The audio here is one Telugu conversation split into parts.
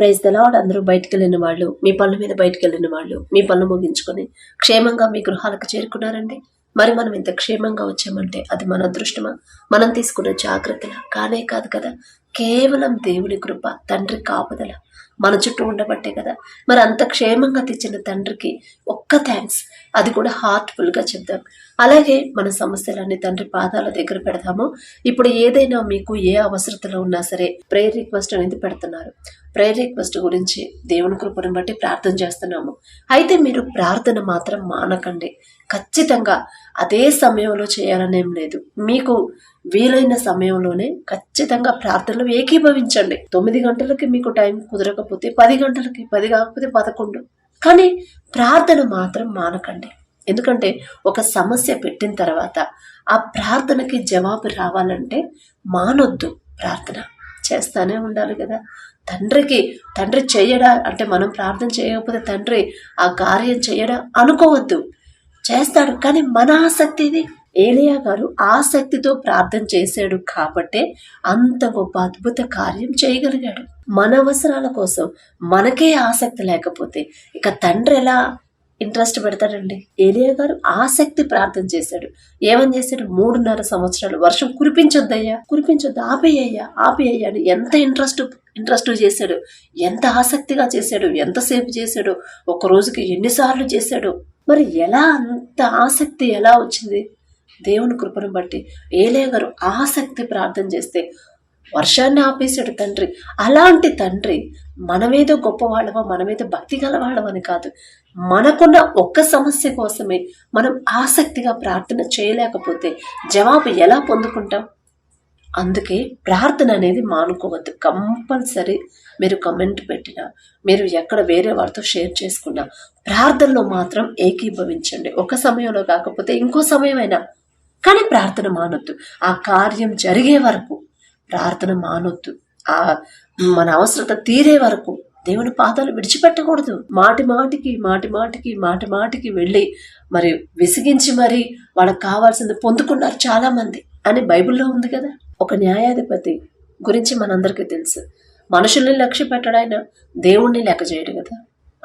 ప్రైజ్ దలాడ్ అందరూ బయటకు వెళ్ళిన వాళ్ళు మీ పనుల మీద బయటికి వెళ్ళిన వాళ్ళు మీ పనులు ముగించుకొని క్షేమంగా మీ గృహాలకు చేరుకున్నారండి. మరి మనం ఇంత క్షేమంగా వచ్చామంటే అది మన అదృష్టమా? మనం తీసుకున్న జాగ్రత్తల? కానే కాదు కదా. కేవలం దేవుని కృప తండ్రి కాపుదల. మన చుట్టూ ఉండబట్టే కదా. మరి అంత క్షేమంగా తెచ్చిన తండ్రికి ఒక్క థ్యాంక్స్ అది కూడా హార్ట్ఫుల్గా చెప్దాం. అలాగే మన సమస్యలన్నీ తండ్రి పాదాల దగ్గర పెడదాము. ఇప్పుడు ఏదైనా మీకు ఏ అవసరతలో ఉన్నా సరే ప్రేయర్ రిక్వెస్ట్ అనేది పెడుతున్నారు. ప్రేయర్ రిక్వెస్ట్ గురించి దేవుని కృపను బట్టి ప్రార్థన చేస్తున్నాము. అయితే మీరు ప్రార్థన మాత్రం మానకండి. ఖచ్చితంగా అదే సమయంలో చేయాలనేం లేదు. మీకు వీలైన సమయంలోనే ఖచ్చితంగా ప్రార్థనలు ఏకీభవించండి. తొమ్మిది గంటలకి మీకు టైం కుదరకపోతే పది గంటలకి పది కాకపోతే పదకొండు. కానీ ప్రార్థన మాత్రం మానకండి. ఎందుకంటే ఒక సమస్య పెట్టిన తర్వాత ఆ ప్రార్థనకి జవాబు రావాలంటే మానొద్దు ప్రార్థన. చేస్తానే ఉండాలి కదా. తండ్రికి తండ్రి చెయ్యడా అంటే మనం ప్రార్థన చేయకపోతే తండ్రి ఆ కార్యం చేయడా అనుకోవద్దు. చేస్తాడు కానీ మన ఆసక్తి ఇది ఏలియా గారు ఆసక్తితో ప్రార్థన చేశాడు కాబట్టే అంత గొప్ప అద్భుత కార్యం చేయగలిగాడు. మన అవసరాల కోసం మనకే ఆసక్తి లేకపోతే ఇక తండ్రి ఎలా ఇంట్రెస్ట్ పెడతాడండి? ఏలియా గారు ఆసక్తి ప్రార్థన చేశాడు. ఏమని చేశాడు? మూడున్నర సంవత్సరాలు వర్షం కురిపించొద్దయ్యా కురిపించొద్దు ఆపేయ్యా ఆపేయ్యా అని ఎంత ఇంట్రెస్ట్ ఇంట్రెస్ట్ చేశాడు? ఎంత ఆసక్తిగా చేశాడు? ఎంతసేపు చేశాడు? ఒక రోజుకి ఎన్నిసార్లు చేశాడు? మరి ఎలా అంత ఆసక్తి ఎలా వచ్చింది? దేవుని కృపను బట్టి ఏలే గారు ఆసక్తి ప్రార్థన చేస్తే వర్షాన్ని ఆపేశాడు తండ్రి. అలాంటి తండ్రి మనమేదో గొప్పవాళ్ళమో? మనమేదో భక్తి గలవాళ్ళమని కాదు. మనకున్న ఒక్క సమస్య కోసమే మనం ఆసక్తిగా ప్రార్థన చేయలేకపోతే జవాబు ఎలా పొందుకుంటాం? అందుకే ప్రార్థన అనేది మానుకోవద్దు. కంపల్సరీ మీరు కమెంట్ పెట్టినా మీరు ఎక్కడ వేరే వారితో షేర్ చేసుకున్నా ప్రార్థనలో మాత్రం ఏకీభవించండి. ఒక సమయంలో కాకపోతే ఇంకో సమయమైనా. కానీ ప్రార్థన మానొద్దు. ఆ కార్యం జరిగే వరకు ప్రార్థన మానొద్దు. ఆ మన అవసరత తీరే వరకు దేవుని పాదాలు విడిచిపెట్టకూడదు. మాటి మాటికి మాటి మాటికి మాటి మాటికి వెళ్ళి మరి విసిగించి మరి వాళ్ళకి కావాల్సింది పొందుకున్నారు చాలా మంది అని బైబిల్లో ఉంది కదా. ఒక న్యాయాధిపతి గురించి మనందరికీ తెలుసు. మనుషుల్ని లక్ష్య పెట్టడాయన దేవుణ్ణి లెక్క చేయడు కదా.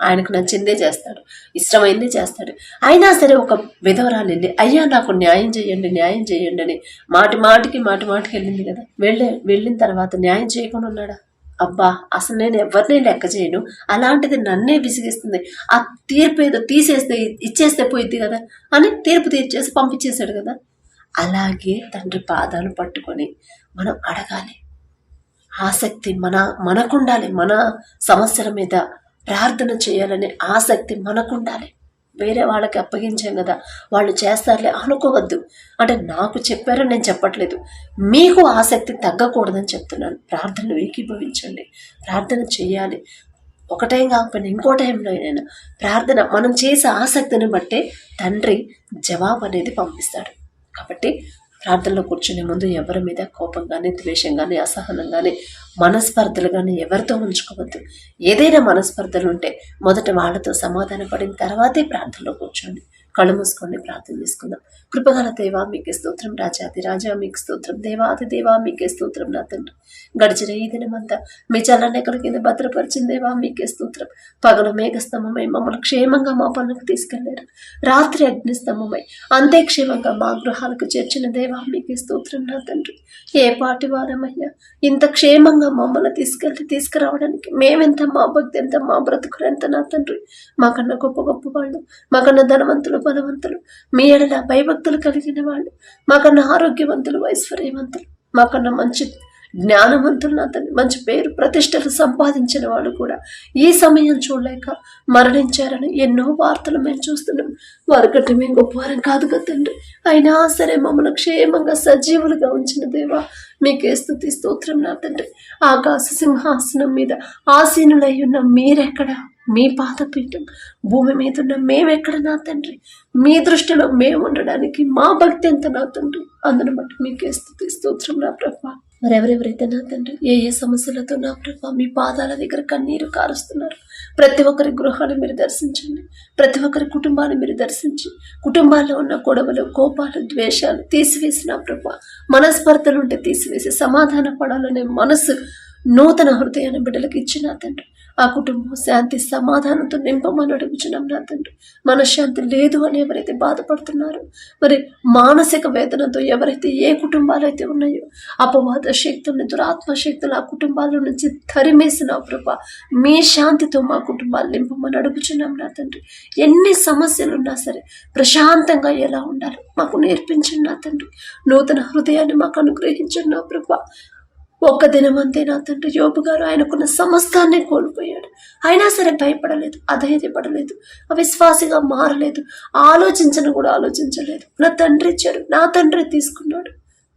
ఆయనకు నచ్చిందే చేస్తాడు. ఇష్టమైందే చేస్తాడు. అయినా సరే ఒక విధవరాలింది అయ్యా నాకు న్యాయం చేయండి న్యాయం చేయండి అని మాటి మాటికి మాటి మాటికి వెళ్ళింది కదా. వెళ్ళే వెళ్ళిన తర్వాత న్యాయం చేయకుండా ఉన్నాడా? అబ్బా అసలు నేను ఎవరిని లెక్క చేయను? అలాంటిది నన్నే విసిగిస్తుంది. ఆ తీర్పు ఏదో తీసేస్తే ఇచ్చేస్తే పోయిద్ది కదా అని తీర్పు తీర్చేసి పంపించేశాడు కదా. అలాగే తండ్రి పాదాలు పట్టుకొని మనం అడగాలి. ఆసక్తి మన మనకుండాలి. మన సమస్యల మీద ప్రార్థన చేయాలనే ఆసక్తి మనకుండాలి. వేరే వాళ్ళకి అప్పగించాం కదా వాళ్ళు చేస్తారులే అనుకోవద్దు. అంటే నాకు చెప్పారని నేను చెప్పట్లేదు. మీకు ఆసక్తి తగ్గకూడదని చెప్తున్నాను. ప్రార్థనలు ఏకీభవించండి. ప్రార్థన చేయాలి. ఒక టైం కాకపోయినా ఇంకో టైంలో అయినా ప్రార్థన మనం చేసే ఆసక్తిని బట్టే తండ్రి జవాబు అనేది పంపిస్తాడు. కాబట్టి ప్రార్థనలో కూర్చునే ముందు ఎవరి మీద కోపం కానీ ద్వేషం కానీ అసహనం కానీ మనస్పర్ధలు కానీ ఎవరితో ఉంచుకోవద్దు. ఏదైనా మనస్పర్ధలు ఉంటే మొదట వాళ్ళతో సమాధాన పడిన తర్వాతే ప్రార్థనలో కూర్చోండి. కళ్ళు మూసుకొని ప్రార్థన చేసుకుందాం. కృపగల దేవా మీకే స్తోత్రం రాజాది రాజా మీకు స్తోత్రం దేవాది దేవా మీకే స్తోత్రం నా తండ్రి. గడిచిన ఈ దినమంతా మీ చల్లనెక్కల కింద భద్రపరిచిన దేవా మీకే స్తోత్రం. పగలు మేఘస్తంభమై మమ్మల్ని క్షేమంగా మా పనులకు తీసుకెళ్ళారు. రాత్రి అగ్నిస్తంభమై అంతే క్షేమంగా మా గృహాలకు చేర్చిన దేవా మీకే స్తోత్రం నా తండ్రి. ఏ పాటి వారమయ్యా ఇంత క్షేమంగా మమ్మల్ని తీసుకెళ్ళి తీసుకురావడానికి మేమెంత మా భక్తి ఎంత మా బ్రతుకులు ఎంత నా తండ్రి. మాకన్నా గొప్ప గొప్ప వాళ్ళు మాకన్నా ధనవంతులు బలవంతులు. మీ ఎడల భయభక్తులు కలిగిన వాళ్ళు. మాకన్నా ఆరోగ్యవంతులు ఐశ్వర్యవంతులు. మాకన్నా మంచి జ్ఞానవంతులు అతని మంచి పేరు ప్రతిష్టలు సంపాదించిన వాళ్ళు కూడా ఈ సమయం చూడలేక మరణించారని ఎన్నో వార్తలు మేము చూస్తున్నాం. వరకటమే మేము గొప్పవారం కాదు కదా తండ్రి. అయినా సరే మమ్మల్ని క్షేమంగా సజీవులుగా ఉంచిన దేవా మీకే స్థుతి స్తోత్రం నా తండ్రి. ఆకాశ సింహాసనం మీద ఆసీనులై ఉన్న మీరెక్కడ? మీ పాదపీఠం భూమి మీద ఉన్న మేమెక్కడ నా తండ్రి? మీ దృష్టిలో మేము ఉండడానికి మా భక్తి ఎంత నా తండ్రి? అందును బట్టి మీకే స్థుతి స్తోత్రం నా ప్రభా. మరెవరెవరైతే నా తండ్రి? ఏ ఏ సమస్యలతో నా ప్రభా మీ పాదాల దగ్గర కన్నీరు కారుస్తున్నారు? ప్రతి ఒక్కరి గృహాన్ని మీరు దర్శించండి. ప్రతి ఒక్కరి కుటుంబాన్ని మీరు దర్శించి కుటుంబాల్లో ఉన్న గొడవలు కోపాలు ద్వేషాలు తీసివేసిన ప్రభు. మనస్పర్ధలుంటే ఉంటే తీసివేసి సమాధాన పడాలనే మనసు నూతన హృదయాన్ని బిడ్డలకు ఇచ్చిన తండ్రి. ఆ కుటుంబం శాంతి సమాధానంతో నింపమని అడుగుచున్నాం నా తండ్రి. మనశ్శాంతి లేదు అని ఎవరైతే బాధపడుతున్నారో మరి మానసిక వేదనతో ఎవరైతే ఏ కుటుంబాలు అయితే ఉన్నాయో అపవాద శక్తుల్ని దురాత్మ శక్తులు ఆ కుటుంబాల నుంచి తరిమేసిన ప్రభా మీ శాంతితో మా కుటుంబాలు నింపమని అడుగుచున్నాం నా తండ్రి. ఎన్ని సమస్యలు ఉన్నా సరే ప్రశాంతంగా ఎలా ఉండాలి మాకు నేర్పించండి నా తండ్రి. నూతన హృదయాన్ని మాకు అనుగ్రహించండి నా ప్రభా. ఒక్క దినం అంతే నా తండ్రి యోబు గారు ఆయనకున్న సమస్తాన్ని కోల్పోయాడు. అయినా సరే భయపడలేదు అధైర్యపడలేదు అవిశ్వాసిగా మారలేదు ఆలోచించను కూడా ఆలోచించలేదు. నా తండ్రి ఇచ్చాడు నా తండ్రి తీసుకున్నాడు.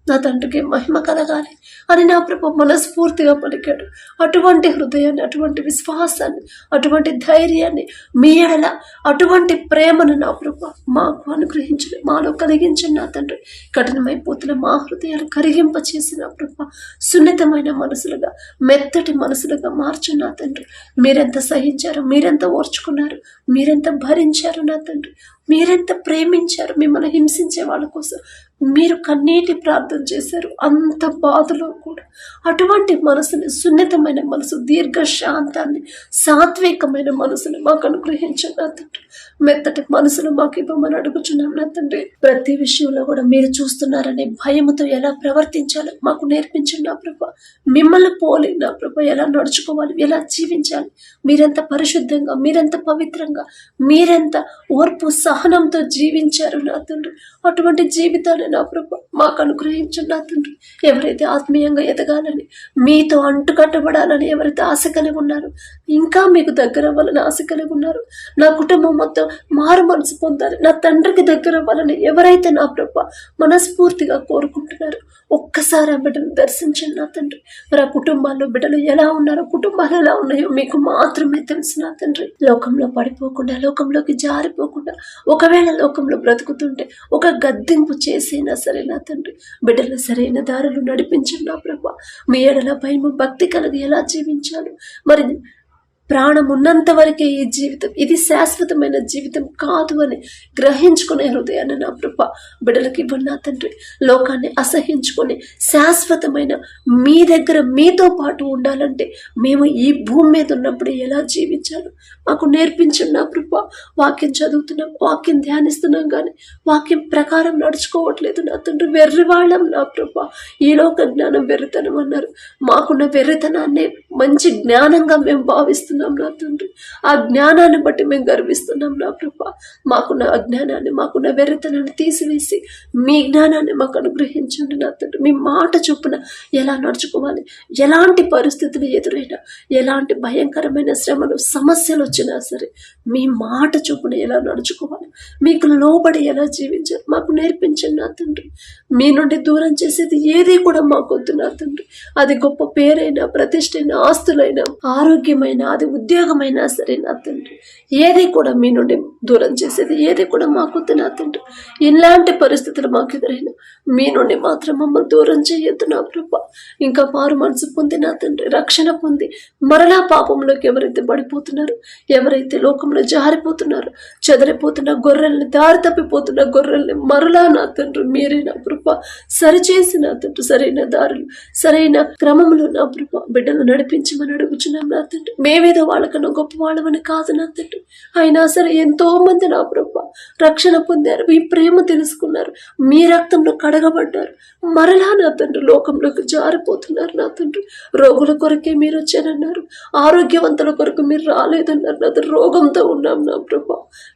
నా తండ్రికి మహిమ కలగాలి అని నా ప్రభు మనస్ఫూర్తిగా పలికాడు. అటువంటి హృదయాన్ని అటువంటి విశ్వాసాన్ని అటువంటి ధైర్యాన్ని మీ ఎడల అటువంటి ప్రేమను నా ప్రభు మాకు అనుగ్రహించిన మాలో కలిగించండి నా తండ్రి. కఠినమైపోతున్న మా హృదయాలు కరిగింప చేసిన ప్రభు సున్నితమైన మనసులుగా మెత్తటి మనసులుగా మార్చు నా తండ్రి. మీరెంత సహించారు మీరెంత ఓర్చుకున్నారు మీరెంత భరించారు నా తండ్రి. మీరెంత ప్రేమించారు మిమ్మల్ని హింసించే వాళ్ళ కోసం మీరు కన్నీటి ప్రార్థన చేశారు. అంత బాధలో కూడా. అటువంటి మనసుని సున్నితమైన మనసు దీర్ఘ శాంతాన్ని సాత్వికమైన మనసుని మాకు అనుగ్రహించండి నా తండ్రి. మెత్తటి మనసును మాకు ఇవ్వమని అడుగుచున్నాం నా తండ్రి. ప్రతి విషయంలో కూడా మీరు చూస్తున్నారనే భయముతో ఎలా ప్రవర్తించాలో మాకు నేర్పించండి నా ప్రభ. మిమ్మల్ని పోలి నా ప్రభ ఎలా నడుచుకోవాలి ఎలా జీవించాలి మీరెంత పరిశుద్ధంగా మీరెంత పవిత్రంగా మీరెంత ఓర్పు సహనంతో జీవించారు నా తండ్రి. అటువంటి జీవితాన్ని నా ప్రభు మాకు అనుగ్రహించండి నా తండ్రి. ఎవరైతే ఆత్మీయంగా ఎదగాలని మీతో అంటుకట్టబడాలని ఎవరైతే ఆశ కలిగి ఉన్నారో ఇంకా మీకు దగ్గర అవ్వాలని ఆశ కలిగి ఉన్నారు. నా కుటుంబం మొత్తం మారు మనసు పొందాలి. నా తండ్రికి దగ్గర అవ్వాలని ఎవరైతే నా ప్రభ మనస్ఫూర్తిగా కోరుకుంటున్నారు ఒక్కసారి ఆ బిడ్డను దర్శించండి నా తండ్రి. మరి ఆ కుటుంబాల్లో బిడ్డలు ఎలా ఉన్నారో కుటుంబాలు ఎలా ఉన్నాయో మీకు మాత్రమే తెలుసు నా తండ్రి. లోకంలో పడిపోకుండా లోకంలోకి జారిపోకుండా ఒకవేళ లోకంలో బ్రతుకుతుంటే ఒక గద్దింపు చేసైనా సరే నా తండ్రి. బిడ్డలు సరైన దారులు నడిపించండి నా ప్రభా. మీ ఎడల భయము భక్తి కలిగి ఎలా జీవించాలి. మరి ప్రాణం ఉన్నంత వరకే ఈ జీవితం ఇది శాశ్వతమైన జీవితం కాదు అని గ్రహించుకునే హృదయాన్ని నా కృప బిడ్డలకి ఇవ్వండి నా తండ్రి. లోకాన్ని అసహించుకొని శాశ్వతమైన మీ దగ్గర మీతో పాటు ఉండాలంటే మేము ఈ భూమి మీద ఉన్నప్పుడు ఎలా జీవించాలో మాకు నేర్పించండి నా కృప వాక్యం చదువుతున్నాం వాక్యం ధ్యానిస్తున్నాం కానీ వాక్యం ప్రకారం నడుచుకోవట్లేదు నా తండ్రి. వెర్రివాళ్ళం నా కృప ఈ లోక జ్ఞానం వెర్రితనం అన్నారు. మాకున్న వెర్రితనాన్ని మంచి జ్ఞానంగా మేము భావిస్తున్నాం. నా తండ్రి. ఆ జ్ఞానాన్ని బట్టి మేము గర్విస్తున్నాం నా ప్రభ. మాకున్న అజ్ఞానాన్ని మాకున్న వెర్రతనాన్ని తీసివేసి మీ జ్ఞానాన్ని మాకు అనుగ్రహించండి నా తండ్రి. మీ మాట చొప్పున ఎలా నడుచుకోవాలి? ఎలాంటి పరిస్థితులు ఎదురైనా ఎలాంటి భయంకరమైన శ్రమలు సమస్యలు వచ్చినా సరే మీ మాట చొప్పున ఎలా నడుచుకోవాలి? మీకు లోబడి ఎలా జీవించాలి? మాకు నేర్పించండి నా తండ్రి. మీ నుండి దూరం చేసేది ఏది కూడా మాకొద్దు నా తండ్రి. అది గొప్ప పేరైనా ప్రతిష్టైన ఆస్తులైన ఆరోగ్యమైన అది ఉద్యోగమైనా సరే నా తండ్రి. ఏది కూడా మీ నుండి దూరం చేసేది. ఏది కూడా మాకు నా ఎలాంటి పరిస్థితులు మాకు ఎదురైనా మీ నుండి మాత్రం మమ్మల్ని దూరం చేయొద్దు నా ప్రభ ఇంకా మారు మనసు పొంది నా తండ్రి రక్షణ పొంది మరలా పాపంలోకి ఎవరైతే పడిపోతున్నారు ఎవరైతే లోకంలో జారిపోతున్నారు చెదరిపోతున్న గొర్రెల్ని దారి తప్పిపోతున్న గొర్రెల్ని మరలా నా తండ్రి మీరే నా కృప. సరిచేసి నా తండ్రి సరైన దారులు సరైన క్రమంలో నా కృప. బిడ్డలు నడిపించమని అడుగుచున్నాం నా తండ్రి. మేమేదో వాళ్ళకన్నా గొప్ప వాళ్ళమని కాదు నా తండ్రి. అయినా సరే ఎంతో మంది నా ప్రభ రక్షణ పొందారు మీ ప్రేమ తెలుసుకున్నారు మీ రక్తంలో కడగబడ్డారు. మరలా నా తండ్రి లోకంలోకి జారిపోతున్నారు నా తండ్రి. రోగుల కొరకే మీరు వచ్చారన్నారు ఆరోగ్యవంతుల కొరకు మీరు రాలేదన్నారు. నా తండ్రి రోగంతో ఉన్నాం నా ప్రభ.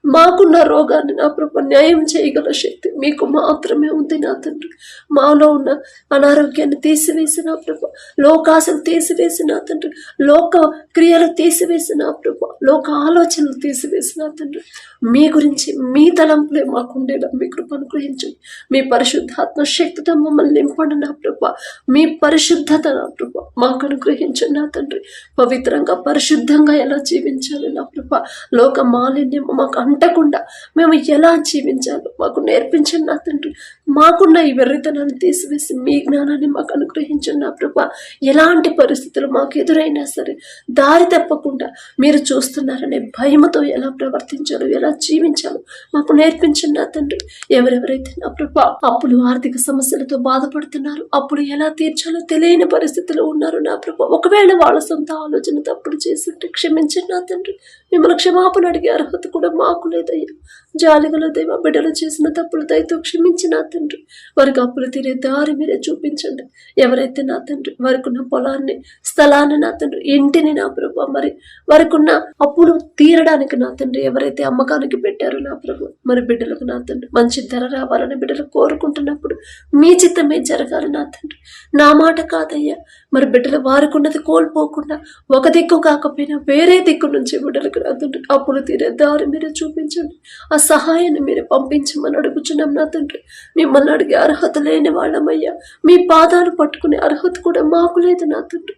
మాకున్న రోగాన్ని నా ప్రభ న్యాయం చేయగల శక్తి మీకు మాత్రమే ఉంది నా తండ్రి. మాలో ఉన్న అనారోగ్యాన్ని తీసివేసి నా ప్రభ లోకాశలు తీసివేసి నా తండ్రి. లోక క్రియలు తీసివేసి నా ప్రభ లోక ఆలోచనలు తీసివేసి నా తండ్రి. మీ గురించి మీ తలంపులే మాకుండేలా మీ కృప అనుగ్రహించండి మీ పరిశుద్ధాత్మ శక్తితో మమ్మల్ని నింపండి నా ప్రభ. మీ పరిశుద్ధత నా ప్రభ. మాకు అనుగ్రహించండి నా తండ్రి. పవిత్రంగా పరిశుద్ధంగా ఎలా జీవించాలి నా ప్రభ? లోక మాలిన్యం మాకు అంటకుండా మేము ఎలా జీవించాలో మాకు నేర్పించండి నా తండ్రి. మాకున్న ఈ వెర్రితనాన్ని తీసివేసి మీ జ్ఞానాన్ని మాకు అనుగ్రహించండి నా ప్రభ. ఎలాంటి పరిస్థితులు మాకు ఎదురైనా సరే దారి తప్పకుండా మీరు చూస్తున్నారనే భయముతో ఎలా ప్రవర్తించాలో ఎలా జీవించాలో మాకు నేర్పించండి నా తండ్రి. ఎవరెవరైతే నా ప్రభా అప్పులు ఆర్థిక సమస్యలతో బాధపడుతున్నారు అప్పుడు ఎలా తీర్చాలో తెలియని పరిస్థితిలో ఉన్నారు నా ప్రభా ఒకవేళ వాళ్ళ సొంత ఆలోచన తప్పుడు చేసి క్షమించండి నా తండ్రి. మిమ్మల్ని క్షమాపణ అడిగే అర్హత కూడా మాకు లేదయ్యా. జాలిగల దేవ బిడ్డలు చేసిన తప్పులు దయతో క్షమించి నా తండ్రి. వారికి అప్పులు తీరే దారి మీరే చూపించండి. ఎవరైతే నా తండ్రి వారికి ఉన్న పొలాన్ని స్థలాన్ని నా తండ్రి ఇంటిని నా ప్రభు మరి వారికున్న అప్పులు తీరడానికి నా తండ్రి ఎవరైతే అమ్మకానికి పెట్టారో నా ప్రభు మరి బిడ్డలకు నా తండ్రి. మంచి ధర రావాలని బిడ్డలు కోరుకుంటున్నప్పుడు మీ చిత్తమే జరగాలి నా తండ్రి. నా మాట కాదయ్యా. మరి బిడ్డలు వారికున్నది కోల్పోకుండా ఒక దిక్కు కాకపోయినా వేరే దిక్కు నుంచి బిడ్డలకు నా తండ్రి అప్పులు తీరే దారి మీరే చూపించండి. ఆ సహాయాన్ని మీరు పంపించమని అడుగుచున్నాం నా తండ్రి. మిమ్మల్ని అడిగే అర్హత లేని వాళ్ళమయ్యా. మీ పాదాలు పట్టుకునే అర్హత కూడా మాకు లేదు నా తండ్రి.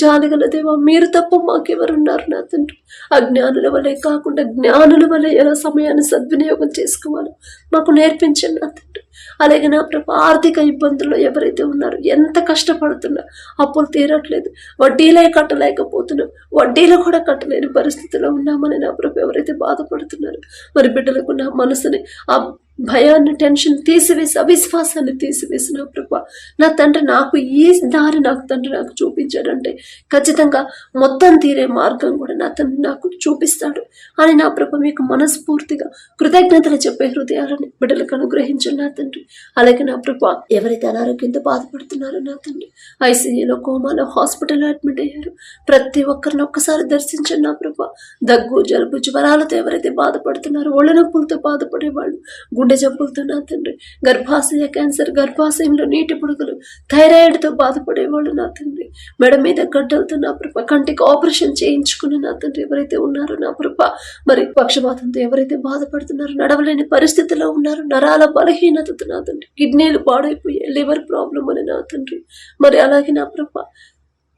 జాలిగల దేవా మీరు తప్ప మాకెవరున్నారు నా తండ్రి? అజ్ఞానుల వలె కాకుండా జ్ఞానుల వలె ఎలా సమయాన్ని సద్వినియోగం చేసుకోవాలో మాకు నేర్పించండి నా తండ్రి. అలాగే నా ప్రభు ఆర్థిక ఇబ్బందుల్లో ఎవరైతే ఉన్నారో ఎంత కష్టపడుతున్నా అప్పులు తీరట్లేదు. వడ్డీలే కట్టలేకపోతున్నాం. వడ్డీలు కూడా కట్టలేని పరిస్థితిలో ఉన్నామని నా ప్రభు ఎవరైతే బాధపడుతున్నారో మరి బిడ్డలకు నా మనసుని ఆ భయాన్ని టెన్షన్ తీసివేసి అవిశ్వాసాన్ని తీసివేసి నా ప్రభా నా తండ్రి నాకు ఈ దారి నాకు తండ్రి నాకు చూపించాడంటే ఖచ్చితంగా మొత్తం తీరే మార్గం కూడా నా తండ్రి నాకు చూపిస్తాడు అని నా ప్రభ మీకు మనస్ఫూర్తిగా కృతజ్ఞతలు చెప్పే హృదయాలని బిడ్డలకు అనుగ్రహించండి నా తండ్రి. అలాగే నా ప్రభ ఎవరైతే అనారోగ్యంతో బాధపడుతున్నారో నా తండ్రి ఐసీయూలో కోమాలో హాస్పిటల్లో అడ్మిట్ అయ్యారు ప్రతి ఒక్కరిని ఒక్కసారి దర్శించండి నా ప్రభ. దగ్గు జలుబు జ్వరాలతో ఎవరైతే బాధపడుతున్నారో ఒళ్ళ నొప్పులతో బాధపడే వాళ్ళు గుండె జబ్బులతో నా తండ్రి. గర్భాశయ క్యాన్సర్ గర్భాశయంలో నీటి పుడుగులు థైరాయిడ్తో బాధపడేవాళ్ళు నా తండ్రి. మెడ మీద గడ్డలతో నా ప్రభ కంటికి ఆపరేషన్ చేయించుకుని నా తండ్రి ఎవరైతే ఉన్నారో నా ప్రభ మరి పక్షపాతంతో ఎవరైతే బాధపడుతున్నారో నడవలేని పరిస్థితిలో ఉన్నారో నరాల బలహీనతతో నా తండ్రి. కిడ్నీలు పాడైపోయాయి లివర్ ప్రాబ్లం అని నా తండ్రి. మరి అలాగే నా ప్రభ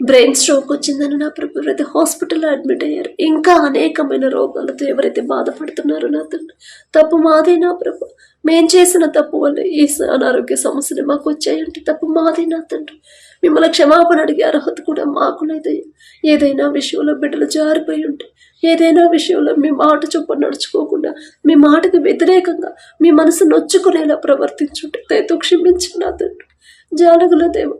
బ్రెయిన్ స్ట్రోక్ వచ్చిందని నా ప్రభు ఎవరైతే హాస్పిటల్లో అడ్మిట్ అయ్యారు. ఇంకా అనేకమైన రోగాలతో ఎవరైతే బాధపడుతున్నారో నా తండ్రి తప్పు మాదే నా ప్రభు. మేం చేసిన తప్పు వల్ల ఈ అనారోగ్య సమస్యలు మాకు వచ్చాయంటే తప్పు మాదే నా తండ్రి. మిమ్మల్ని క్షమాపణ అడిగే అర్హత కూడా మాకు లేదయ్యా. ఏదైనా విషయంలో బిడ్డలు జారిపోయి ఉంటే ఏదైనా విషయంలో మీ మాట చొప్పున నడుచుకోకుండా మీ మాటకు వ్యతిరేకంగా మీ మనసు నొచ్చుకునేలా ప్రవర్తించుంటే దయతో క్షమించి నా తండ్రి. జాలగుల దేవ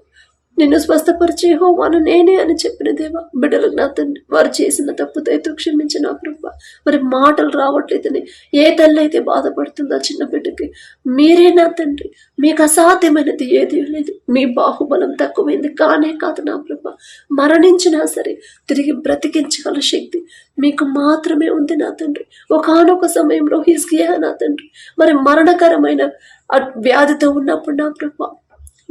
నిన్ను స్వస్థపరిచే హోమాను నేనే అని చెప్పిన దేవా బిడ్డలు నా తండ్రి వారు చేసిన తప్పు దయతో క్షమించిన నా ప్రభా మరి మాటలు రావట్లేదని ఏ తల్లి అయితే బాధపడుతుందో చిన్న బిడ్డకి మీరే నా తండ్రి. మీకు అసాధ్యమైనది ఏది లేదు. మీ బాహుబలం తక్కువైంది కానే కాదు నా ప్రభా మరణించినా సరే తిరిగి బ్రతికించగల శక్తి మీకు మాత్రమే ఉంది నా తండ్రి. ఒకానొక సమయంలో హిస్కియా నా తండ్రి. మరి మరణకరమైన వ్యాధితో ఉన్నప్పుడు నా ప్రభా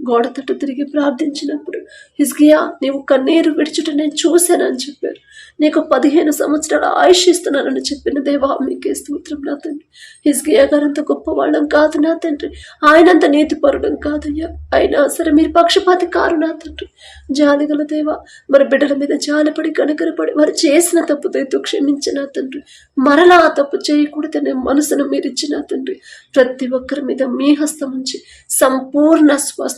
గోడ తట్టు తిరిగి ప్రార్థించినప్పుడు హిజ్గియా నీవు కన్నీరు విడిచుట నేను చూశానని చెప్పారు. నీకు పదిహేను సంవత్సరాల ఆయుష్ ఇస్తున్నానని చెప్పిన దేవా మీకే స్తోత్రం నా తండ్రి. హిస్గియా గారు అంత గొప్పవాళ్ళం కాదు నా తండ్రి. ఆయనంత నీతిపరుడం కాదయ్యా. అయినా సరే మీరు పక్షపాతి కారు నా తండ్రి. జాలిగల దేవా మరి బిడ్డల మీద జాలిపడి కనకరపడి వారు చేసిన తప్పు దయతో క్షమించిన తండ్రి. మరలా ఆ తప్పు చేయకూడదనే మనసును మీరు ఇచ్చిన తండ్రి. ప్రతి ఒక్కరి మీద మీ హస్తం ఉంచి సంపూర్ణ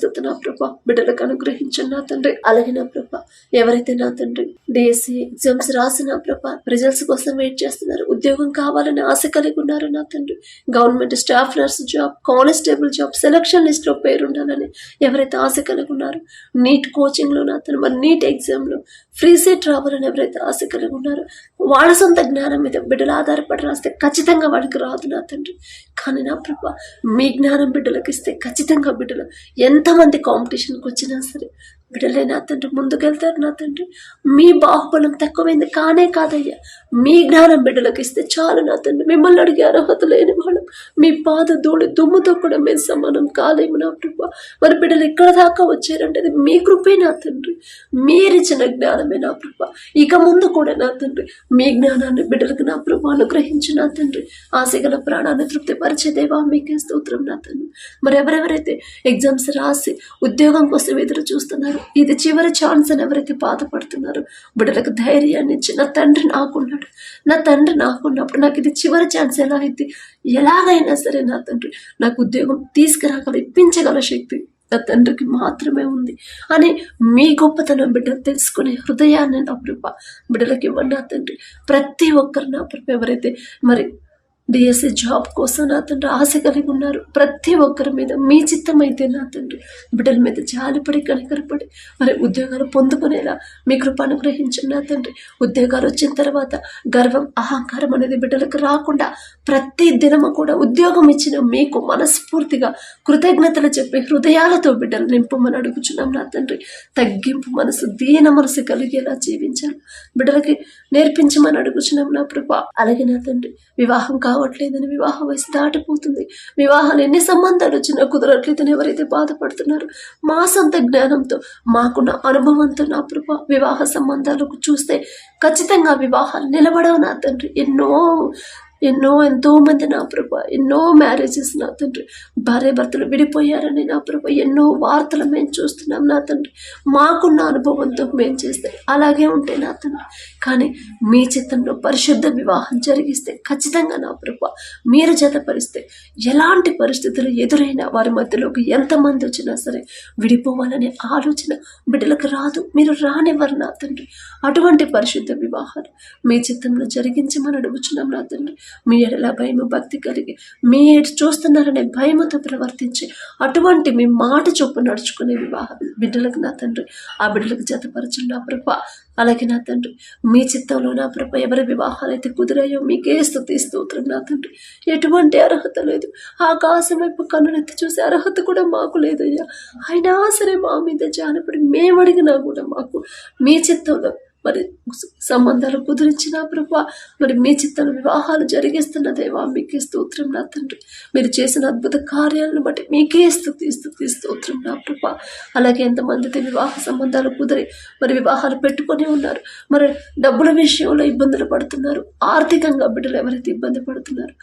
స్వస్థత నా ప్రభ. బిడ్డలకు అనుగ్రహించండి నా తండ్రి. అలాగే నా ప్రభ. ఎవరైతే నా తండ్రి డిఎస్సి ఎగ్జామ్స్ రాసిన ప్రభ రిజల్ట్స్ కోసం వెయిట్ చేస్తున్నారు. ఉద్యోగం కావాలని ఆశ కలిగి ఉన్నారు నా తండ్రి. Government staff nurse job constable job selection లిస్ట్లో పేరు ఉండాలని ఎవరైతే ఆశ కలిగి ఉన్నారో నీట్ కోచింగ్లో నా తండ్రి మరి నీట్ ఎగ్జామ్లో ఫ్రీ సీట్ రావాలని ఎవరైతే ఆశ కలిగి ఉన్నారో. వాళ్ళ సొంత జ్ఞానం మీద బిడ్డలు ఆధారపడి రాస్తే ఖచ్చితంగా వాళ్ళకి రాదు నా తండ్రి. కానీ నా ప్రభ మీ జ్ఞానం బిడ్డలకు ఇస్తే ఖచ్చితంగా బిడ్డలు ఎంతమంది కాంపిటీషన్కి వచ్చినా సరే బిడ్డలే నా తండ్రి ముందుకెళ్తారు నా తండ్రి. మీ బాహుబలం తక్కువైంది కానే కాదయ్యా. మీ జ్ఞానం బిడ్డలకు ఇస్తే చాలు నా తండ్రి. మిమ్మల్ని అడిగే అర్హత లేని వాళ్ళం. మీ పాద ధూళి దుమ్ముతో కూడా మేము సమానం కాలేము నా ప్రభు. మరి బిడ్డలు ఇక్కడ దాకా వచ్చారంటే అది మీ కృపే నా తండ్రి. మీరిచ్చిన జ్ఞానమే నా ప్రభు. ఇక ముందు కూడా నా తండ్రి మీ జ్ఞానాన్ని బిడ్డలకు నా ప్రభు అనుగ్రహించు నా తండ్రి. ఆశగల ప్రాణాన్ని తృప్తిపరిచే దేవా మీకే స్తోత్రం నా తండ్రి. మరి ఎవరెవరైతే ఎగ్జామ్స్ రాసి ఉద్యోగం కోసం ఎదురు చూస్తున్నారు ఇది చివరి ఛాన్స్ అని ఎవరైతే బాధపడుతున్నారు బిడ్డలకు ధైర్యాన్ని ఇచ్చి నా తండ్రి నాకున్నాడు. నా తండ్రి నాకున్నప్పుడు నాకు ఇది చివరి ఛాన్స్ ఎలా అయితే ఎలాగైనా సరే నా తండ్రి నాకు ఉద్యోగం తీసుకురాగల ఇప్పించగల శక్తి నా తండ్రికి మాత్రమే ఉంది. అని మీ గొప్పతనం బిడ్డ తెలుసుకునే హృదయాన్ని నా ప్రభ బిడ్డలకి ఇవ్వండి నా తండ్రి. ప్రతి ఒక్కరు నా ప్రభ ఎవరైతే మరి డిఎస్సి జాబ్ కోసం నా తండ్రి ఆశ కలిగి ఉన్నారు. ప్రతి ఒక్కరి మీద మీ చిత్తం అయితే నా తండ్రి. బిడ్డల మీద జాలిపడి కనికరపడి మరి ఉద్యోగాలు పొందుకునేలా మీ కృప అనుగ్రహించండి నా తండ్రి. ఉద్యోగాలు వచ్చిన తర్వాత గర్వం అహంకారం అనేది బిడ్డలకు రాకుండా ప్రతి దినము కూడా ఉద్యోగం ఇచ్చిన మీకు మనస్ఫూర్తిగా కృతజ్ఞతలు చెప్పి హృదయాలతో బిడ్డలు నింపమని అడుగుచున్నాం నా తండ్రి. తగ్గింపు మనసు దీన మనసు కలిగేలా జీవించాలి. బిడ్డలకి నేర్పించమని అడుగుచున్నాం నా ప్రభా అలాగే నా తండ్రి వివాహం రావట్లేదని వివాహ వయసు దాటిపోతుంది. వివాహాలు ఎన్ని సంబంధాలు వచ్చినా కుదరట్లేదని ఎవరైతే బాధపడుతున్నారో మా సొంత జ్ఞానంతో మాకున్న అనుభవంతో నా ప్రభ వివాహ సంబంధాలకు చూస్తే ఖచ్చితంగా వివాహాలు నిలబడవు నా తండ్రి. ఎన్నో ఎన్నో ఎంతో మంది నా ప్రభ ఎన్నో మ్యారేజెస్ నా తండ్రి. భార్య భర్తలు విడిపోయారని నా ప్రభ ఎన్నో వార్తలు మేము చూస్తున్నాం నా తండ్రి. మాకున్న అనుభవంతో మేము చేస్తే అలాగే ఉంటే నా తండ్రి. కానీ మీ చిత్తంలో పరిశుద్ధ వివాహం జరిగిస్తే ఖచ్చితంగా నా ప్రభ మీరు జతపరిస్తే ఎలాంటి పరిస్థితులు ఎదురైనా వారి మధ్యలోకి ఎంతమంది వచ్చినా సరే విడిపోవాలనే ఆలోచన బిడ్డలకు రాదు. మీరు రానివ్వరు నా తండ్రి. అటువంటి పరిశుద్ధ వివాహాలు మీ చిత్తంలో జరిగించమని అడుగుచున్నాం నా తండ్రి. మీ ఎడల భయము భక్తి కలిగి. మీ చూస్తున్నారనే భయముతో ప్రవర్తించి అటువంటి మీ మాట చొప్పు నడుచుకునే వివాహ. బిడ్డలకు నా తండ్రి ఆ బిడ్డలకు జతపరచండి నా ప్రభ. అలాగే నా తండ్రి మీ చిత్తంలో నా ప్రభ ఎవరి వివాహాలు అయితే కుదిరాయో మీకే స్థుతి స్తోత్రం నా తండ్రి. ఎటువంటి అర్హత లేదు. ఆకాశం వైపు కన్నులెత్తి చూసే అర్హత కూడా మాకు లేదయ్యా. అయినా సరే మా మీద జానపడి మేము అడిగినా కూడా మాకు మీ చిత్తంలో మరి సంబంధాలు కుదిరించిన ప్రభా మరి మీ చిత్తం వివాహాలు జరిగిస్తున్న దేవా మీకే స్తోత్రం నా తండ్రి. మీరు చేసిన అద్భుత కార్యాలను బట్టి మీకే స్థుతి స్థుతి స్తోత్రం నా ప్రభా. అలాగే ఎంతమందితో వివాహ సంబంధాలు కుదిరి మరి వివాహాలు పెట్టుకొని ఉన్నారు మరి డబ్బుల విషయంలో ఇబ్బందులు పడుతున్నారు ఆర్థికంగా బిడ్డలు ఎవరైతే ఇబ్బంది పడుతున్నారు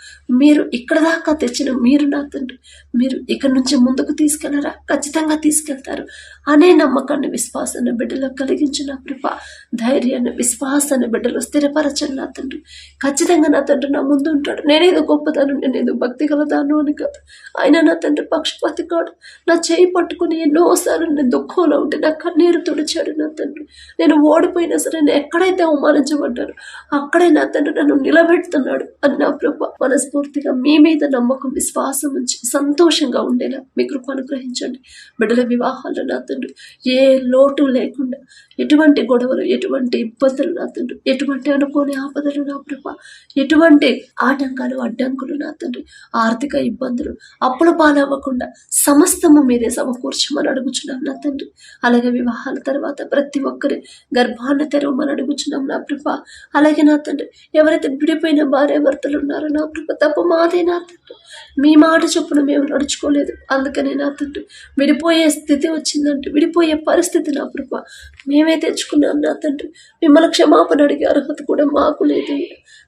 మీరు ఇక్కడ దాకా తెచ్చిన మీరు నా తండ్రి. మీరు ఇక్కడ నుంచి ముందుకు తీసుకెళ్ళరా ఖచ్చితంగా తీసుకెళ్తారు. అనే నమ్మకాన్ని విశ్వాసాన్ని బిడ్డలకు కలిగించిన కృప ధైర్యాన్ని విశ్వాసాన్ని బిడ్డలు స్థిరపరచండి నా తండ్రి. ఖచ్చితంగా నా తండ్రి నా ముందు ఉంటాడు. నేనేదో గొప్పదాను నేనేదో భక్తి గలదాను అని కాదు. ఆయన నా తండ్రి పక్షపాతి కాడు. నా చేయి పట్టుకుని ఎన్నోసార్లు నేను దుఃఖంలో ఉంటే నా కన్నీరు తుడిచాడు నా తండ్రి. నేను ఓడిపోయినా సరే నేను ఎక్కడైతే అవమానించబడ్డాను అక్కడే నా తండ్రి నన్ను నిలబెడుతున్నాడు అని నా ప్రభ మనస్ఫూర్తిగా మీ మీద నమ్మకం విశ్వాసం ఉంచి సంతోషంగా ఉండేలా మీ కృప అనుగ్రహించండి. బిడ్డల వివాహాలు నా తండ్రి ఏ లోటు లేకుండా ఎటువంటి గొడవలు ఎటువంటి ఇబ్బందులు నా తండ్రి ఎటువంటి అనుకోని ఆపదలు నా ప్రభ ఎటువంటి ఆటంకాలు అడ్డంకులు నా తండ్రి ఆర్థిక ఇబ్బందులు అప్పుల పాలవ్వకుండా సమస్తము మీరే సమకూర్చమని అడుగుచున్నాం నా తండ్రి. అలాగే వివాహాల తర్వాత ప్రతి ఒక్కరి గర్భాన్ని తెరవమని అడుగుచున్నాం నా ప్రభ. అలాగే నా తండ్రి ఎవరైతే విడిపోయిన భార్య భర్తలు ఉన్నారో నా ప్రభ తప్ప మాదే నా తండ్రి. మీ మాట చొప్పున మేము నడుచుకోలేదు. అందుకనే నా తండ్రి విడిపోయే స్థితి వచ్చిందంటే విడిపోయే పరిస్థితి నా ప్రభ. మేమే తెచ్చుకున్నాం నా తండ్రి. మిమ్మల్ని క్షమాపణ అడిగే అర్హత కూడా మాకు లేదు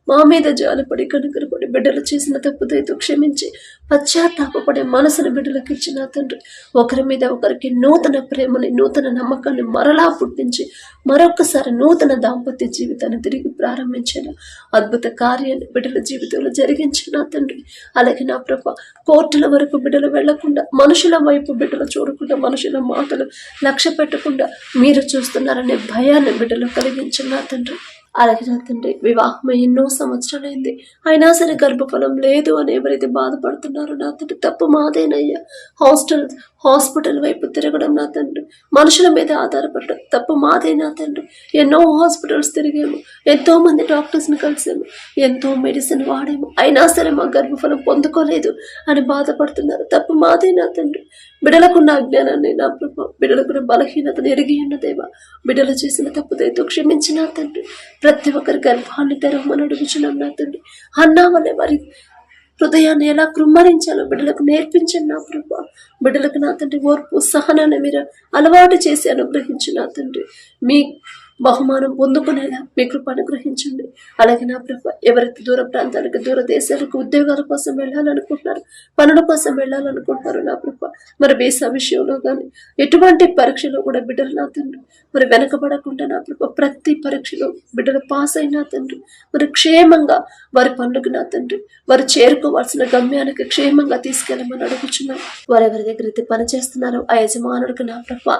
మా మీద జాలిపడి కనుకరపడి బిడ్డలు చేసిన తప్పుదైతో క్షమించి పశ్చాత్తాపడే మనసును బిడ్డలకు ఇచ్చిన తండ్రి. ఒకరి మీద ఒకరికి నూతన ప్రేమని నూతన నమ్మకాన్ని మరలా పుట్టించి మరొకసారి నూతన దాంపత్య జీవితాన్ని తిరిగి ప్రారంభించిన అద్భుత కార్యాన్ని బిడ్డల జీవితంలో జరిగించిన తండ్రి. అలాగే నా ప్రభ కోర్టుల వరకు బిడ్డలు వెళ్ళకుండా మనుషుల వైపు బిడ్డలు చూడకుండా మనుషుల మాటలు లక్ష్య పెట్టకుండా మీరు చూస్తున్నారనే భయాన్ని బిడ్డలు కలిగించిన తండ్రి. అలాగే నా తండ్రి వివాహం ఎన్నో సంవత్సరాలైంది. అయినా సరే గర్భఫలం లేదు అని ఎవరైతే బాధపడుతున్నారో నా తండ్రి తప్పు మాదేనయ్యా. హాస్టల్ హాస్పిటల్ వైపు తిరగడం నా తండ్రి. మనుషుల మీద ఆధారపడడం తప్పు మాదే నా తండ్రి. ఎన్నో హాస్పిటల్స్ తిరిగాము. ఎంతో మంది డాక్టర్స్ని కలిసాము. ఎంతో మెడిసిన్ వాడాము. అయినా సరే మా గర్భఫలం పొందుకోలేదు అని బాధపడుతున్నారు. తప్పు మాదే నా తండ్రి. బిడలకున్న అజ్ఞానాన్ని నా ప్రభ బిడలకున్న బలహీనతను ఎరిగి ఉన్నదేవా బిడలు చేసిన తప్పుదైతే క్షమించిన తండ్రి. ప్రతి ఒక్కరి గర్భాన్ని తెరవమని అడుగుచున్నాం నా తండ్రి. అన్నా వల్లే మరి హృదయాన్ని ఎలా కృమ్మరించాలో బిడ్డలకు నేర్పించండి నా ప్రభు. బిడ్డలకు నా తండ్రి ఓర్పు సహనాన్ని మీరు అలవాటు చేసి అనుగ్రహించు నా తండ్రి. మీ బహుమానం పొందుకునేలా మీ కృప అనుగ్రహించండి. అలాగే నా ప్రభు ఎవరైతే దూర ప్రాంతాలకు దూర దేశాలకు ఉద్యోగాల కోసం వెళ్ళాలనుకుంటున్నారు పనుల కోసం వెళ్ళాలనుకుంటున్నారు నా ప్రభు మరి వీసా విషయంలో కానీ ఎటువంటి పరీక్షలో కూడా బిడ్డలు నా తండ్రి మరి వెనకబడకుండా నా ప్రభు ప్రతి పరీక్షలో బిడ్డలు పాస్ అయినా తండ్రి మరి క్షేమంగా వారి పనులకు నా తండ్రి వారు చేరుకోవాల్సిన గమ్యానికి క్షేమంగా తీసుకెళ్ళమని అడుగుచున్నాం వారు ఎవరి దగ్గర అయితే పని చేస్తున్నారో ఆ యజమానుడికి నా ప్రభ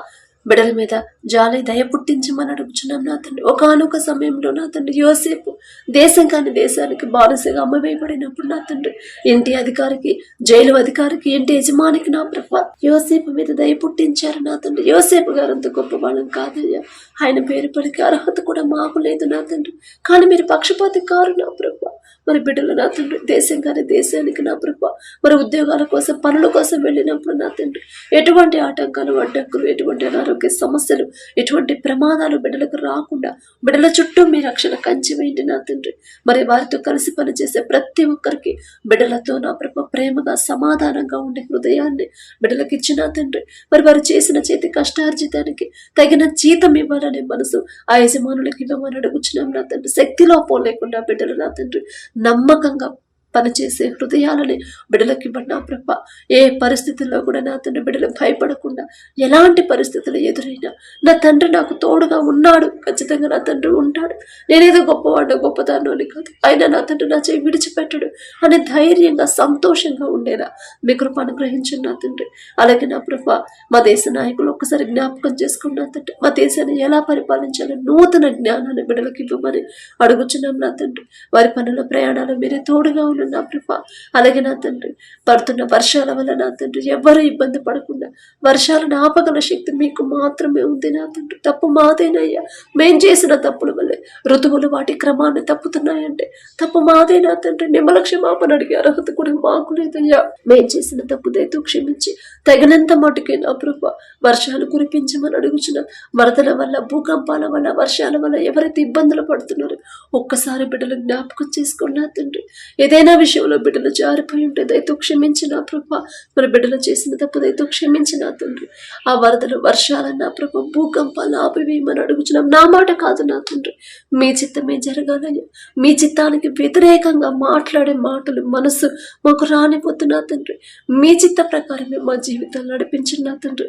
బిడల మీద జాలి దయ పుట్టించమని అడుగుచున్నాం నా తండ్రి. ఒకనొక సమయంలో నా తండ్రి యోసేపు దేశం కాని దేశానికి బానిసగా అమ్మవేయబడినప్పుడు నా తండ్రి ఇంటి అధికారికి జైలు అధికారికి ఇంటి యజమానికి నా ప్రభ. యోసేపు మీద దయ పుట్టించారు నా తండ్రి. యోసేపు గారు అంత గొప్ప వాళ్ళం కాదయ్యా. ఆయన పేరు పలికి అర్హత కూడా మాకు లేదు నా తండ్రి. కానీ మీరు పక్షపాతి కారు నా ప్రభ. మరి బిడ్డలు నా తండ్రి దేశం కానీ దేశానికి నా ప్రభ. మరి ఉద్యోగాల కోసం పనుల కోసం వెళ్ళినప్పుడు నా తండ్రి. ఎటువంటి ఆటంకాలు అడ్డంకులు ఎటువంటి అనారోగ్య సమస్యలు ఎటువంటి ప్రమాదాలు బిడ్డలకు రాకుండా బిడ్డల చుట్టూ మీ రక్షణ కంచి వేయండి నా తండ్రి. మరి వారితో కలిసి పనిచేసే ప్రతి ఒక్కరికి బిడ్డలతో నా ప్రభ ప్రేమగా సమాధానంగా ఉండే హృదయాన్ని బిడ్డలకు ఇచ్చిన తండ్రి. మరి వారు చేసిన చేతి కష్టార్జితానికి తగిన జీతం ఇవ్వాలనే మనసు ఆ యజమానులకు ఇవ్వమని అడుగుచున్నాం నా తండ్రి. శక్తిలో పోలేకుండా బిడ్డలు నా తండ్రి. నమ్మకంగా పనిచేసే హృదయాలని బిడలకి ఇవ్వండి నా ప్రభ. ఏ పరిస్థితుల్లో కూడా నా తండ్రి బిడలు భయపడకుండా ఎలాంటి పరిస్థితులు ఎదురైనా నా తండ్రి నాకు తోడుగా ఉన్నాడు ఖచ్చితంగా నా తండ్రి ఉంటాడు. నేనేదో గొప్పవాడు గొప్పదాను అని కాదు అయినా నా తండ్రి నా చేయి విడిచిపెట్టడు అని ధైర్యంగా సంతోషంగా ఉండేలా మీ కృప అనుగ్రహించండి నా తండ్రి. అలాగే నా ప్రభ మా దేశ నాయకులు ఒక్కసారి జ్ఞాపకం చేసుకున్న తండ్రి. మా దేశాన్ని ఎలా పరిపాలించాలో నూతన జ్ఞానాన్ని బిడలకి ఇవ్వమని అడుగుచున్నాం నా తండ్రి. వారి పనుల ప్రయాణాలు మీరే తోడుగా ఉన్న నా ప్రభ. అలాగే నా తండ్రి పడుతున్న వర్షాల వల్ల నా తండ్రి ఎవరు ఇబ్బంది పడకుండా వర్షాలను ఆపగల శక్తి మీకు మాత్రమే ఉంది నా తండ్రి. తప్పు మాదేనయ్యా. మేం చేసిన తప్పుల వల్లే ఋతువులు వాటి క్రమాన్ని తప్పుతున్నాయంటే తప్పు మాదేనా తండ్రి. నిమ్మల క్షమాపణ అడిగే అర్హత కూడా మాకు లేదయ్యా. మేం చేసిన తప్పు దయతో క్షమించి తగినంత మటుకే నా ప్రభ. వర్షాలు కురిపించమని అడుగుచున్న వరదల వల్ల భూకంపాల వల్ల వర్షాల వల్ల ఎవరైతే ఇబ్బందులు పడుతున్నారో ఒక్కసారి బిడ్డలు జ్ఞాపకం చేసుకున్నా తండ్రి. ఏదైనా విషయంలో బిడ్డలు జారిపోయి ఉంటే దయతో క్షమించిన ప్రభ. మరి బిడ్డలు చేసిన తప్పు దయతో క్షమించిన తండ్రి. ఆ వరదలు వర్షాలన్న ప్రభ భూకంపాలు ఆపివేయమని అడుగుచున్నాం. నా మాట కాదు నా తండ్రి. మీ చిత్తమే జరగాలయ్యా. మీ చిత్తానికి వ్యతిరేకంగా మాట్లాడే మాటలు మనసు మాకు రానిపోతున్నా తండ్రి. మీ చిత్త ప్రకారమే మా జీవితాలు నడిపించిన తండ్రి.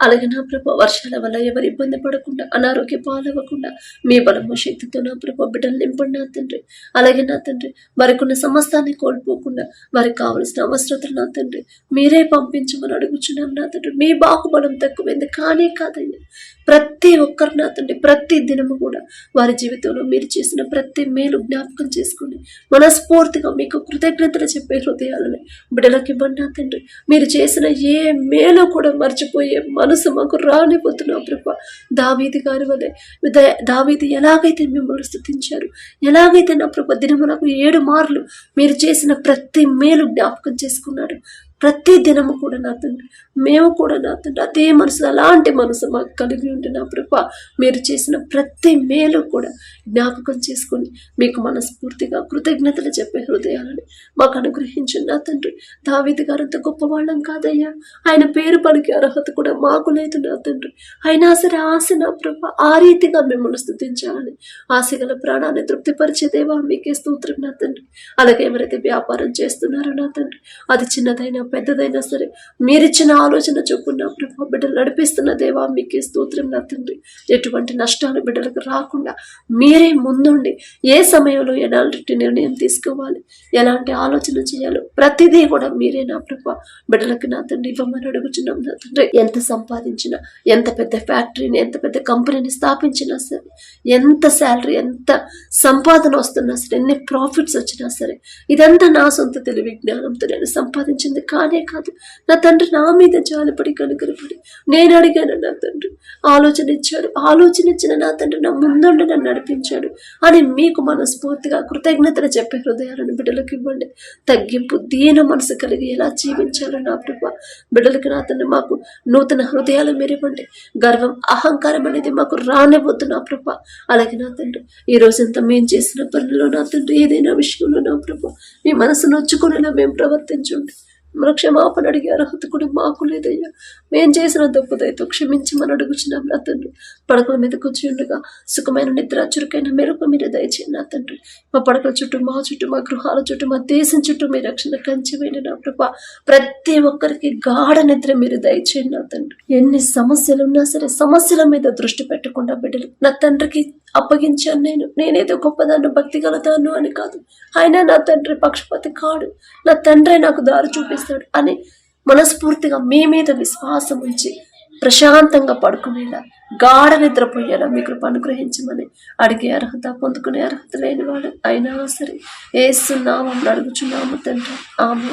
అలాగే నా ప్రభ వర్షాల వల్ల ఎవరు ఇబ్బంది పడకుండా అనారోగ్య పాలవ్వకుండా మీ బలము శక్తితో నా ప్రభ బిడ్డలు నింపండి నా తండ్రి. అలాగే నా తండ్రి వారికి ఉన్న సమస్తాన్ని కోల్పోకుండా వారికి కావలసిన అవసరతలు నా తండ్రి మీరే పంపించమని అడుగుచున్నాం నా తండ్రి. మీ బాహుబలం తక్కువైంది కానీ కాదయ్యా. ప్రతి ఒక్కరు నా తండ్రి ప్రతి దినము కూడా వారి జీవితంలో మీరు చేసిన ప్రతి మేలు జ్ఞాపకం చేసుకుని మనస్ఫూర్తిగా మీకు కృతజ్ఞతలు చెప్పే హృదయాలని బిడ్డలకి ఇవ్వండి నా తండ్రి. మీరు చేసిన ఏ మేలు కూడా మర్చిపోయే మనసు మాకు రానిపోతున్నా ప్రభ. దావీది గారి వలె దావీది ఎలాగైతే మిమ్మల్ని స్థుతించారు ఎలాగైతే నా ప్రభ దినములకు ఏడు మార్లు మీరు చేసిన ప్రతి మేలు జ్ఞాపకం చేసుకున్నాడు ప్రతి దినము కూడా నా తండ్రి. మేము కూడా నా తండ్రి. అదే మనసు అలాంటి మనసు మాకు కలిగి ఉంటే నా ప్రభ మీరు చేసిన ప్రతి మేలు కూడా జ్ఞాపకం చేసుకొని మీకు మనస్ఫూర్తిగా కృతజ్ఞతలు చెప్పే హృదయాలని మాకు అనుగ్రహించండి నా తండ్రి. దావీది గారు అంత గొప్పవాళ్ళం కాదయ్యా. ఆయన పేరు పలికి అర్హత కూడా మాకు లేదు నా తండ్రి. అయినా సరే ఆశ నా ప్రభ ఆ రీతిగా మిమ్మల్ని స్థుతించాలని. ఆశ గల ప్రాణాన్ని తృప్తిపరిచేదేవా మీకే స్తోత్రం నా తండ్రి. అలాగే ఎవరైతే వ్యాపారం చేస్తున్నారో నా తండ్రి అది చిన్నదైనా పెద్దదైనా సరే మీరిచ్చిన ఆలోచన చొప్పున ప్రభా బిడ్డలు నడిపిస్తున్న దేవా మీకే స్తోత్రం నా తండ్రి. ఎటువంటి నష్టాలు బిడ్డలకు రాకుండా మీరే ముందుండి ఏ సమయంలో ఎలాంటి నిర్ణయం తీసుకోవాలి ఎలాంటి ఆలోచన చేయాలో ప్రతిదీ కూడా మీరే నా ప్రభా బిడ్డలకు నా తండ్రి ఇవ్వమని అడుగుచున్నాం నా తండ్రి. ఎంత సంపాదించినా ఎంత పెద్ద ఫ్యాక్టరీని ఎంత పెద్ద కంపెనీని స్థాపించినా సరే ఎంత శాలరీ ఎంత సంపాదన వస్తున్నా సరే ఎన్ని ప్రాఫిట్స్ వచ్చినా సరే ఇదంతా నా సొంత తెలివి జ్ఞానంతో నేను సంపాదించింది కానే కాదు. నా తండ్రి నా మీద జాలిపడి కనుకరపడి నేను అడిగాను నా తండ్రి. ఆలోచన ఇచ్చాడు. ఆలోచన ఇచ్చిన నా తండ్రి నా ముందుండి నన్ను నడిపించాడు అని మీకు మనస్ఫూర్తిగా కృతజ్ఞతలు చెప్పే హృదయాలను బిడ్డలకు ఇవ్వండి. తగ్గింపు దీన మనసు కలిగి ఎలా జీవించాలో నా ప్రభ. బిడ్డలకి నా తండ్రి మాకు నూతన హృదయాలు మీరు ఇవ్వండి గర్వం అహంకారం అనేది మాకు రానివ్వద్దు నా ప్రభ. అలాగే నా తండ్రి ఈ రోజంతా మేము చేసిన పనుల్లో నా తండ్రి ఏదైనా విషయంలో నా ప్రభు మీ మనసు నొచ్చుకునేలా మేము ప్రవర్తించండి. మన క్షమాపణ అడిగే అర్హత కూడా మాకు లేదయ్యా. మేం చేసిన తప్పుదైతే క్షమించి మన అడుగుచున్నాం నా తండ్రి. పడకల మీద కూర్చుండగా సుఖమైన నిద్ర చురుకైన మెరుపు మీరు దయచేయండి నా తండ్రి. మా పడకల చుట్టూ మా చుట్టూ మా గృహాల చుట్టూ మా దేశం చుట్టూ మీ రక్షణ కంచివేయండి నా ప్రభ. ప్రతి ఒక్కరికి గాఢ నిద్ర మీరు దయచేయండి నా తండ్రి. ఎన్ని సమస్యలు ఉన్నా సరే సమస్యల మీద దృష్టి పెట్టకుండా బిడ్డలు నా తండ్రికి అప్పగించాను నేను. నేనేదో గొప్పదాన్ని భక్తి గలదాను అని కాదు. ఆయన నా తండ్రి పక్షపాతి కాడు. నా తండ్రే నాకు దారి చూపిస్తాడు అని మనస్ఫూర్తిగా మీ మీద విశ్వాసం ఉంచి ప్రశాంతంగా పడుకునేలా గాఢ నిద్రపోయేలా మీ కృప అనుగ్రహించమని అడిగే అర్హత పొందుకునే అర్హత లేని వాడు అయినా సరే ఏసునామం అడుగుచున్నాము తండ్రి. ఆమె